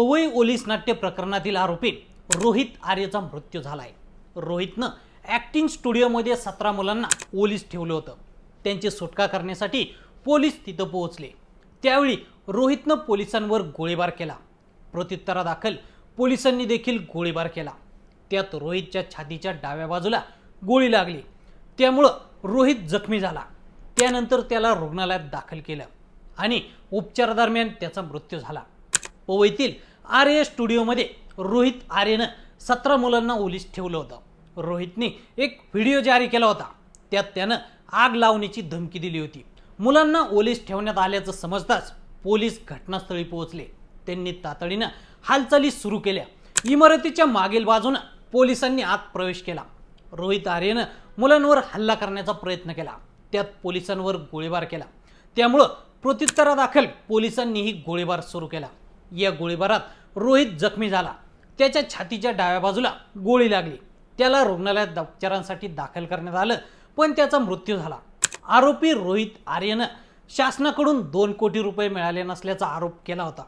पवई ओलीस नाट्य प्रकरणातील आरोपी रोहित आर्यचा मृत्यू झालाय. रोहितनं ॲक्टिंग स्टुडिओमध्ये सतरा मुलांना ओलीस ठेवलं होतं. त्यांची सुटका करण्यासाठी पोलीस तिथं पोहोचले. त्यावेळी रोहितनं पोलिसांवर गोळीबार केला. प्रत्युत्तरादाखल पोलिसांनी देखील गोळीबार केला. त्यात रोहितच्या छातीच्या डाव्या बाजूला गोळी लागली. त्यामुळं रोहित जखमी झाला. त्यानंतर त्याला रुग्णालयात दाखल केलं आणि उपचारादरम्यान त्याचा मृत्यू झाला. पवईतील आर्य स्टुडिओमध्ये रोहित आर्यनं सतरा मुलांना ओलीस ठेवलं होतं. रोहितने एक व्हिडिओ जारी केला होता. त्यात त्यानं आग लावण्याची धमकी दिली होती. मुलांना ओलीस ठेवण्यात आल्याचं समजताच पोलीस घटनास्थळी पोहोचले. त्यांनी तातडीनं हालचाली सुरू केल्या. इमारतीच्या मागील बाजूनं पोलिसांनी आत प्रवेश केला. रोहित आर्यनं मुलांवर हल्ला करण्याचा प्रयत्न केला. त्यात पोलिसांवर गोळीबार केला. त्यामुळं प्रत्युत्तरादाखल पोलिसांनीही गोळीबार सुरू केला. या गोळीबारात रोहित जखमी झाला. त्याच्या छातीच्या डाव्या बाजूला गोळी लागली. त्याला रुग्णालयात उपचारांसाठी दाखल करण्यात आलं पण त्याचा मृत्यू झाला. आरोपी रोहित आर्यनं शासनाकडून दोन कोटी रुपये मिळाले नसल्याचा आरोप केला होता.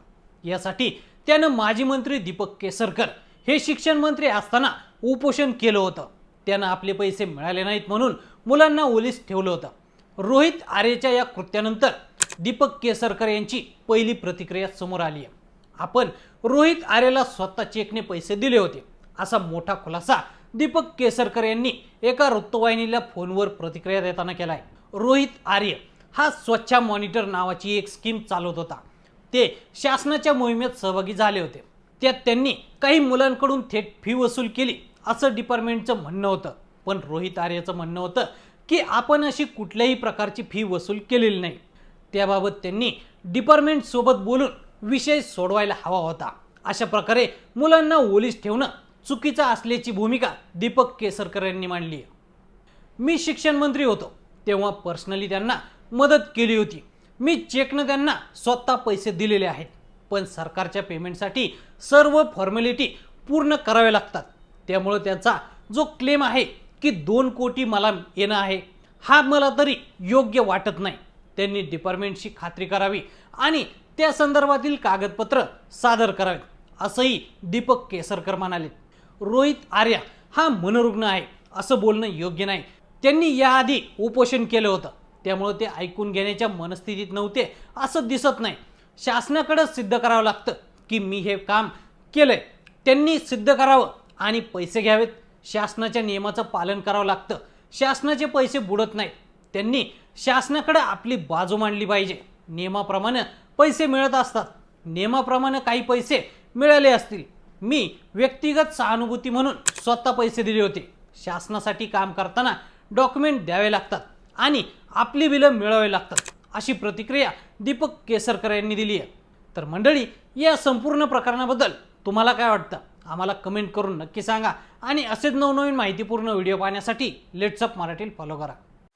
यासाठी त्यानं माजी मंत्री दीपक केसरकर हे शिक्षण मंत्री असताना उपोषण केलं होतं. त्यानं आपले पैसे मिळाले नाहीत म्हणून मुलांना ओलीस ठेवलं होतं. रोहित आर्यच्या या कृत्यानंतर दीपक केसरकर यांची पहिली प्रतिक्रिया समोर आली आहे. आपण रोहित आर्यला स्वतः चेकने पैसे दिले होते. असा मोठा खुलासा दीपक केसरकर यांनी एका वृत्तवाहिनीला फोनवर प्रतिक्रिया देताना केला आहे रोहित आर्य हा स्वच्छ मॉनिटर नावाची एक स्कीम चालवत होता. ते शासनाच्या मोहिमेत सहभागी झाले होते. त्यात त्यांनी काही मुलांकडून थेट फी वसूल केली असं डिपार्टमेंटचं म्हणणं होतं. पण रोहित आर्याचं म्हणणं होतं की आपण अशी कुठल्याही प्रकारची फी वसूल केलेली नाही. त्याबाबत त्यांनी डिपार्टमेंटसोबत बोलून विषय सोडवायला हवा होता. अशा प्रकारे मुलांना ओलीस ठेवणं चुकीचं असल्याची भूमिका दीपक केसरकर यांनी मांडली. आहे मी शिक्षण मंत्री होतो. तेव्हा पर्सनली त्यांना मदत केली होती. मी चेकनं त्यांना स्वतः पैसे दिलेले आहेत. पण सरकारच्या पेमेंटसाठी सर्व फॉर्मॅलिटी पूर्ण कराव्या लागतात. त्यामुळं त्यांचा जो क्लेम आहे की दोन कोटी मला येणं आहे हा मला तरी योग्य वाटत नाही. त्यांनी डिपार्टमेंटशी खात्री करावी आणि त्या संदर्भातील कागदपत्र सादर करावेत असंही दीपक केसरकर म्हणाले. रोहित आर्या हा मनोरुग्ण आहे असं बोलणं योग्य नाही. त्यांनी याआधी उपोषण केलं होतं. त्यामुळं ते ऐकून घेण्याच्या मनस्थितीत नव्हते असं दिसत नाही. शासनाकडं सिद्ध करावं लागतं की मी हे काम केलंय. त्यांनी सिद्ध करावं आणि पैसे घ्यावेत. शासनाच्या नियमाचं पालन करावं लागतं. शासनाचे पैसे बुडत नाहीत. त्यांनी शासनाकडे आपली बाजू मांडली पाहिजे. नियमाप्रमाणे पैसे मिळत असतात. नियमाप्रमाणे काही पैसे मिळाले असतील. मी व्यक्तिगत सहानुभूती म्हणून स्वतः पैसे दिले होते. शासनासाठी काम करताना डॉक्युमेंट द्यावे लागतात आणि आपली बिलं मिळावे लागतात अशी प्रतिक्रिया दीपक केसरकर यांनी दिली आहे. तर मंडळी या संपूर्ण प्रकरणाबद्दल तुम्हाला काय वाटतं? आम्हाला कमेंट करून नक्की सांगा आणि असेच नवनवीन माहितीपूर्ण व्हिडिओ पाहण्यासाठी लेट्सअप मराठीला फॉलो करा.